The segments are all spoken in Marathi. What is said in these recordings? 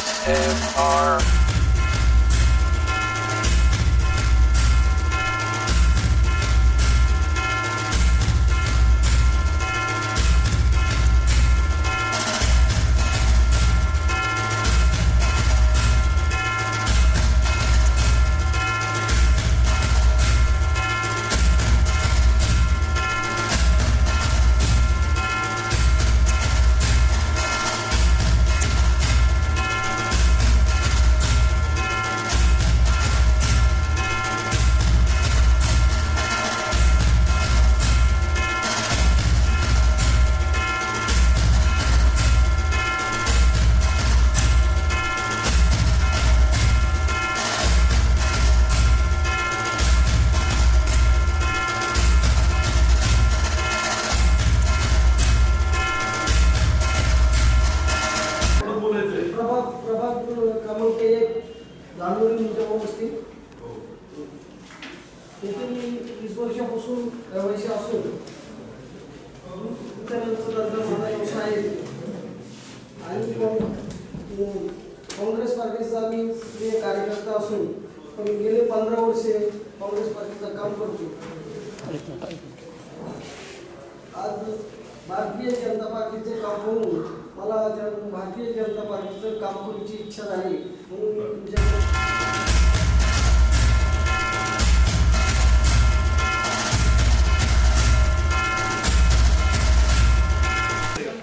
Mr. क्रमांक एक असतील. तेथे मी वीस वर्षापासून रहिवासी असून त्यानंतर माझा व्यवसाय. आणि काँग्रेस पार्टीचा मी सक्रिय कार्यकर्ता असून पण गेले पंधरा वर्षे काँग्रेस पार्टीचं काम करतो. आज भारतीय जनता पार्टीचे काम होऊन मला भारतीय जनता पार्टीचं काम करायची इच्छा झाली. म्हणून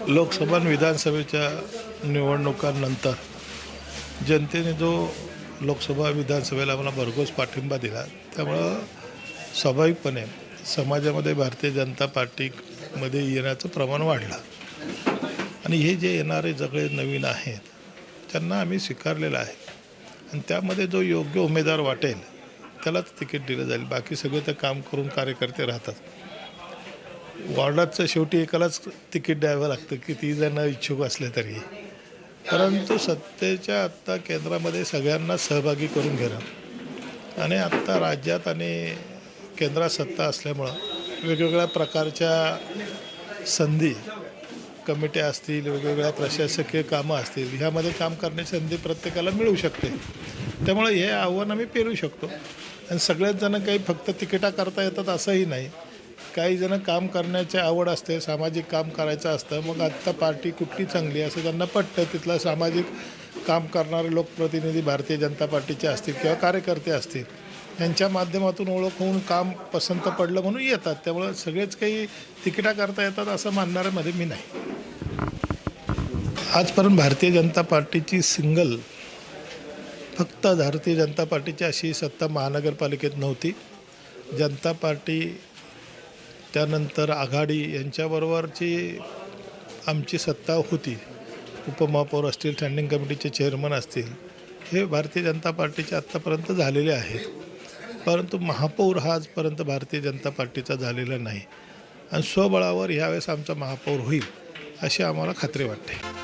लोकसभा आणि विधानसभेच्या निवडणुकांनंतर जनतेने जो लोकसभा विधानसभेला मला भरघोस पाठिंबा दिला त्यामुळं स्वाभाविकपणे समाजामध्ये भारतीय जनता पार्टीमध्ये येण्याचं प्रमाण वाढलं. आणि हे जे येणारे सगळे नवीन आहेत त्यांना आम्ही स्वीकारलेलं आहे. आणि त्यामध्ये जो योग्य उमेदवार वाटेल त्यालाच तिकीट दिलं जाईल. बाकी सगळे तर काम करून कार्यकर्ते राहतात. वॉर्डाचं शेवटी एकालाच तिकीट द्यावं लागतं किती जण इच्छुक असले तरी. परंतु सत्तेच्या आत्ता केंद्रामध्ये सगळ्यांना सहभागी करून घेणं. आणि आत्ता राज्यात आणि केंद्रात सत्ता असल्यामुळं वेगवेगळ्या प्रकारच्या संधी कमिट्या असतील वेगवेगळ्या प्रशासकीय कामं असतील ह्यामध्ये काम करण्याची संधी प्रत्येकाला मिळू शकते. त्यामुळे हे आव्हान आम्ही पेरू शकतो. आणि सगळेच जण काही फक्त तिकिटा करता येतात असंही नाही. काही जण काम करण्याची आवड असते सामाजिक काम करायचं असतं मग आत्ता पार्टी कुठली चांगली आहे असं त्यांना पटतं. तिथलं सामाजिक काम करणारे लोकप्रतिनिधी भारतीय जनता पार्टीचे असतील किंवा कार्यकर्ते असतील यांच्या माध्यमातून ओळख होऊन काम पसंत पडलं म्हणून येतात. त्यामुळं सगळेच काही तिकिटा करता येतात असं मानणाऱ्यामध्ये मी नाही. आजपर्यंत भारतीय जनता पार्टीची सिंगल फक्त भारतीय जनता पार्टीची अशी सत्ता महानगरपालिकेत नव्हती. जनता पार्टी त्यानंतर आघाडी यांच्याबरोबरची आमची सत्ता होती. उपमहापौर असतील स्टँडिंग कमिटीचे चेअरमन असतील हे भारतीय जनता पार्टीचे आत्तापर्यंत झालेले आहेत. परंतु महापौर हा आजपर्यंत भारतीय जनता पार्टीचा झालेला नाही. आणि स्वबळावर ह्यावेळेस आमचा महापौर होईल अशी आम्हाला खात्री वाटते.